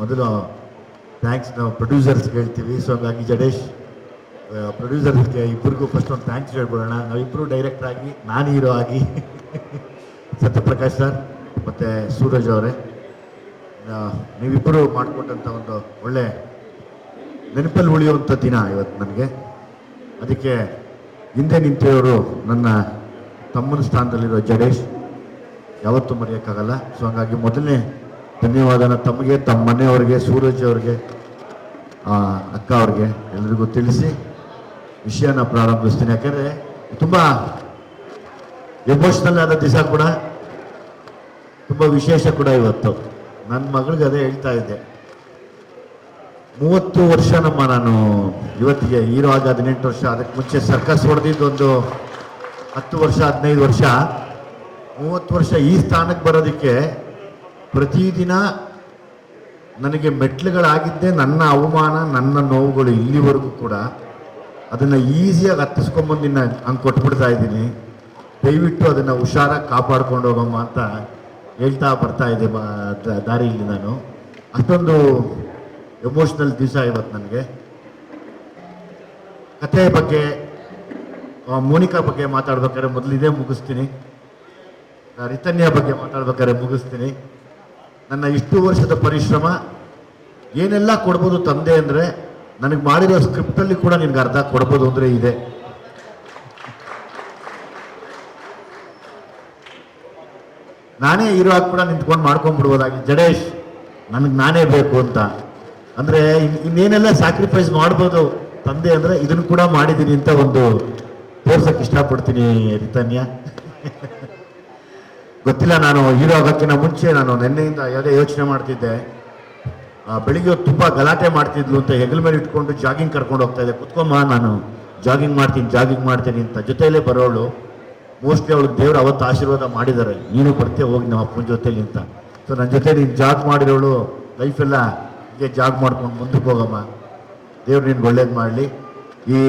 ಮೊದಲು ಥ್ಯಾಂಕ್ಸ್ ನಾವು ಪ್ರೊಡ್ಯೂಸರ್ಸ್ಗೆ ಹೇಳ್ತೀವಿ. ಸೊ ಹಾಗಾಗಿ ಜಡೇಶ್ ಪ್ರೊಡ್ಯೂಸರ್ಸ್ಗೆ ಇಬ್ಬರಿಗೂ ಫಸ್ಟ್ ಒಂದು ಥ್ಯಾಂಕ್ಸ್ ಹೇಳ್ಬಿಡೋಣ. ನಾವಿಬ್ಬರು ಡೈರೆಕ್ಟರ್ ಆಗಿ, ನಾನು ಹೀರೋ ಆಗಿ ಸತ್ಯಪ್ರಕಾಶ್ ಸರ್ ಮತ್ತು ಸೂರಜ್ ಅವರೇ. ನೀವಿಬ್ಬರು ಮಾಡಿಕೊಟ್ಟಂಥ ಒಂದು ಒಳ್ಳೆ ನೆನಪಲ್ಲಿ ಉಳಿಯುವಂಥ ದಿನ ಇವತ್ತು ನನಗೆ. ಅದಕ್ಕೆ ಹಿಂದೆ ನಿಂತಿರೋರು ನನ್ನ ತಮ್ಮನ ಸ್ಥಾನದಲ್ಲಿರೋ ಜಡೇಶ್, ಯಾವತ್ತೂ ಮರೆಯೋಕ್ಕಾಗಲ್ಲ. ಸೊ ಹಂಗಾಗಿ ಮೊದಲನೇ ಧನ್ಯವಾದನ ತಮಗೆ, ತಮ್ಮ ಮನೆಯವ್ರಿಗೆ, ಸೂರಜ್ ಅವ್ರಿಗೆ ಅಕ್ಕ ಅವ್ರಿಗೆ ಎಲ್ರಿಗೂ ತಿಳಿಸಿ ವಿಷಯನ ಪ್ರಾರಂಭಿಸ್ತೀನಿ. ಯಾಕಂದರೆ ತುಂಬ ಎಮೋಷ್ನಲ್ ಆದ ದಿವಸ ಕೂಡ, ತುಂಬ ವಿಶೇಷ ಕೂಡ ಇವತ್ತು. ನನ್ನ ಮಗಳಿಗೆ ಅದೇ ಹೇಳ್ತಾ ಇದ್ದೆ. ಮೂವತ್ತು ವರ್ಷ ನಮ್ಮ ನಾನು ಇವತ್ತಿಗೆ ಹೀರೋ ಆಗಿ ಹದಿನೆಂಟು ವರ್ಷ, ಅದಕ್ಕೆ ಮುಂಚೆ ಸರ್ಕಸ್ ಹೊಡೆದಿದ್ದೊಂದು ಹತ್ತು ವರ್ಷ, ಹದಿನೈದು ವರ್ಷ. ಮೂವತ್ತು ವರ್ಷ ಈ ಸ್ಥಾನಕ್ಕೆ ಬರೋದಕ್ಕೆ ಪ್ರತಿದಿನ ನನಗೆ ಮೆಟ್ಲುಗಳಾಗಿದ್ದೇ ನನ್ನ ಅವಮಾನ, ನನ್ನ ನೋವುಗಳು ಇಲ್ಲಿವರೆಗೂ ಕೂಡ ಅದನ್ನು ಈಸಿಯಾಗಿ ಹತ್ತಿಸ್ಕೊಂಬಂದು ನಿನ್ನ ಹಂಗೆ ಕೊಟ್ಬಿಡ್ತಾ ಇದ್ದೀನಿ. ದಯವಿಟ್ಟು ಅದನ್ನು ಹುಷಾರಾಗಿ ಕಾಪಾಡ್ಕೊಂಡು ಹೋಗಮ್ಮ ಅಂತ ಹೇಳ್ತಾ ಬರ್ತಾ ಇದೆ ದಾರಿಯಲ್ಲಿ ನಾನು. ಅಷ್ಟೊಂದು ಎಮೋಷ್ನಲ್ ದಿವಸ ಇವತ್ತು ನನಗೆ. ಕಥೆ ಬಗ್ಗೆ ಮೋನಿಕಾ ಬಗ್ಗೆ ಮಾತಾಡ್ಬೇಕಾದ್ರೆ ಮೊದಲಿದೆ ಮುಗಿಸ್ತೀನಿ. ರಿತನ್ಯ ಬಗ್ಗೆ ಮಾತಾಡ್ಬೇಕಾದ್ರೆ ಮುಗಿಸ್ತೀನಿ. ನನ್ನ ಇಷ್ಟು ವರ್ಷದ ಪರಿಶ್ರಮ, ಏನೆಲ್ಲ ಕೊಡ್ಬೋದು ತಂದೆ ಅಂದರೆ, ನನಗೆ ಮಾಡಿರೋ ಸ್ಕ್ರಿಪ್ಟಲ್ಲಿ ಕೂಡ ನಿನಗೆ ಅರ್ಧ ಕೊಡ್ಬೋದು ಅಂದರೆ ಇದೆ. ನಾನೇ ಹೀರೋ ಕೂಡ ನಿಂತ್ಕೊಂಡು ಮಾಡ್ಕೊಂಡ್ಬಿಡ್ಬೋದಾಗಿ ಜಡೇಶ್, ನನಗೆ ನಾನೇ ಬೇಕು ಅಂತ. ಅಂದರೆ ಇನ್ನೇನೆಲ್ಲ ಸ್ಯಾಕ್ರಿಫೈಸ್ ಮಾಡ್ಬೋದು ತಂದೆ ಅಂದರೆ ಇದನ್ನು ಕೂಡ ಮಾಡಿದ್ದೀನಿ ಅಂತ ಒಂದು ತೋರ್ಸಕ್ಕೆ ಇಷ್ಟಪಡ್ತೀನಿ, ರಿತನ್ಯ. ಗೊತ್ತಿಲ್ಲ, ನಾನು ಹೀರೋ ಆಗೋಕ್ಕಿಂತ ಮುಂಚೆ ನಾನು ನಿನ್ನೆಯಿಂದ ಯಾವುದೇ ಯೋಚನೆ ಮಾಡ್ತಿದ್ದೆ. ಬೆಳಿಗ್ಗೆ ತುಂಬ ಗಲಾಟೆ ಮಾಡ್ತಿದ್ಲು ಅಂತ ಹೆಗಲ ಮೇಲೆ ಇಟ್ಕೊಂಡು ಜಾಗಿಂಗ್ ಕರ್ಕೊಂಡು ಹೋಗ್ತಾ ಇದ್ದೆ. ಕುತ್ಕೊಮ್ಮ ನಾನು ಜಾಗಿಂಗ್ ಮಾಡ್ತೀನಿ ಜಾಗಿಂಗ್ ಮಾಡ್ತೀನಿ ಅಂತ. ಜೊತೆಯಲ್ಲೇ ಬರೋಳು ಮೋಸ್ಟ್ಲಿ ಅವಳು ದೇವ್ರು ಅವತ್ತು ಆಶೀರ್ವಾದ ಮಾಡಿದ್ದಾರೆ. ನೀನು ಬರ್ತೀಯ ಹೋಗಿ ನಮ್ಮ ಅಪ್ಪನ ಜೊತೆಯಲ್ಲಿ ಅಂತ. ಸೊ ನನ್ನ ಜೊತೆ ನೀನು ಜಾಗ್ ಮಾಡಿರೋಳು ಲೈಫೆಲ್ಲ ಹೀಗೆ ಜಾಗ್ ಮಾಡ್ಕೊಂಡು ಮುಂದಕ್ಕೆ ಹೋಗಮ್ಮ. ದೇವ್ರು ನೀನು ಒಳ್ಳೇದು ಮಾಡಲಿ. ಈ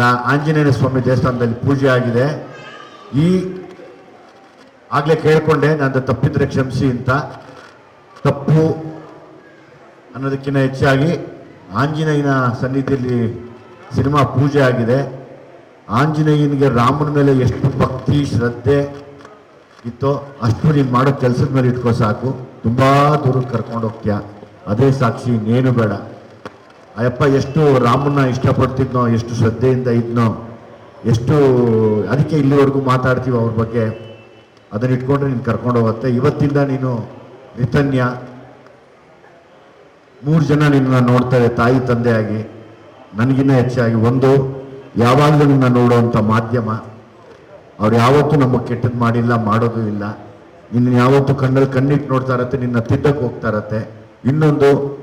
ರಾ ಆಂಜನೇಯ ಸ್ವಾಮಿ ದೇವಸ್ಥಾನದಲ್ಲಿ ಪೂಜೆ ಆಗಿದೆ. ಈ ಆಗಲೇ ಕೇಳಿಕೊಂಡೆ ನಾನು ತಪ್ಪಿದ್ರೆ ಕ್ಷಮಿಸಿ ಅಂತ. ತಪ್ಪು ಅನ್ನೋದಕ್ಕಿಂತ ಹೆಚ್ಚಾಗಿ ಆಂಜನೇಯನ ಸನ್ನಿಧಿಯಲ್ಲಿ ಸಿನಿಮಾ ಪೂಜೆ ಆಗಿದೆ. ಆಂಜನೇಯನಿಗೆ ರಾಮನ ಮೇಲೆ ಎಷ್ಟು ಭಕ್ತಿ, ಶ್ರದ್ಧೆ ಇತ್ತೋ ಅಷ್ಟು ನೀನು ಮಾಡೋ ಕೆಲಸದ ಮೇಲೆ ಇಟ್ಕೋ ಸಾಕು. ತುಂಬ ದೂರಕ್ಕೆ ಕರ್ಕೊಂಡು ಹೋಗ್ತೀಯ. ಅದೇ ಸಾಕ್ಷಿ ಇನ್ನೇನು ಬೇಡ. ಅಯ್ಯಪ್ಪ, ಎಷ್ಟು ರಾಮನ್ನ ಇಷ್ಟಪಡ್ತಿದ್ನೋ, ಎಷ್ಟು ಶ್ರದ್ಧೆಯಿಂದ ಇದ್ನೋ, ಎಷ್ಟು ಅದಕ್ಕೆ ಇಲ್ಲಿವರೆಗೂ ಮಾತಾಡ್ತೀವಿ ಅವ್ರ ಬಗ್ಗೆ. ಅದನ್ನ ಇಟ್ಕೊಂಡ್ರೆ ನೀನು ಕರ್ಕೊಂಡು ಹೋಗುತ್ತೆ. ಇವತ್ತಿಂದ ನೀನು ನಿತನ್ಯ ಮೂರು ಜನ ನಿನ್ನ ನೋಡ್ತಾರೆ, ತಾಯಿ ತಂದೆಯಾಗಿ. ನನಗಿನ್ನ ಹೆಚ್ಚಾಗಿ ಒಂದು, ಯಾವಾಗಲೂ ನಿನ್ನ ನೋಡುವಂಥ ಮಾಧ್ಯಮ. ಅವ್ರು ಯಾವತ್ತೂ ನಮಗೆ ಕೆಟ್ಟದ್ದು ಮಾಡಿಲ್ಲ, ಮಾಡೋದು ಇಲ್ಲ. ನಿನ್ನ ಯಾವತ್ತೂ ಕಣ್ಣಲ್ಲಿ ಕಣ್ಣಿಟ್ಟು ನೋಡ್ತಾ ಇರತ್ತೆ, ನಿನ್ನ ತಿದ್ದಕ್ಕೆ ಹೋಗ್ತಾ ಇರತ್ತೆ. ಇನ್ನೊಂದು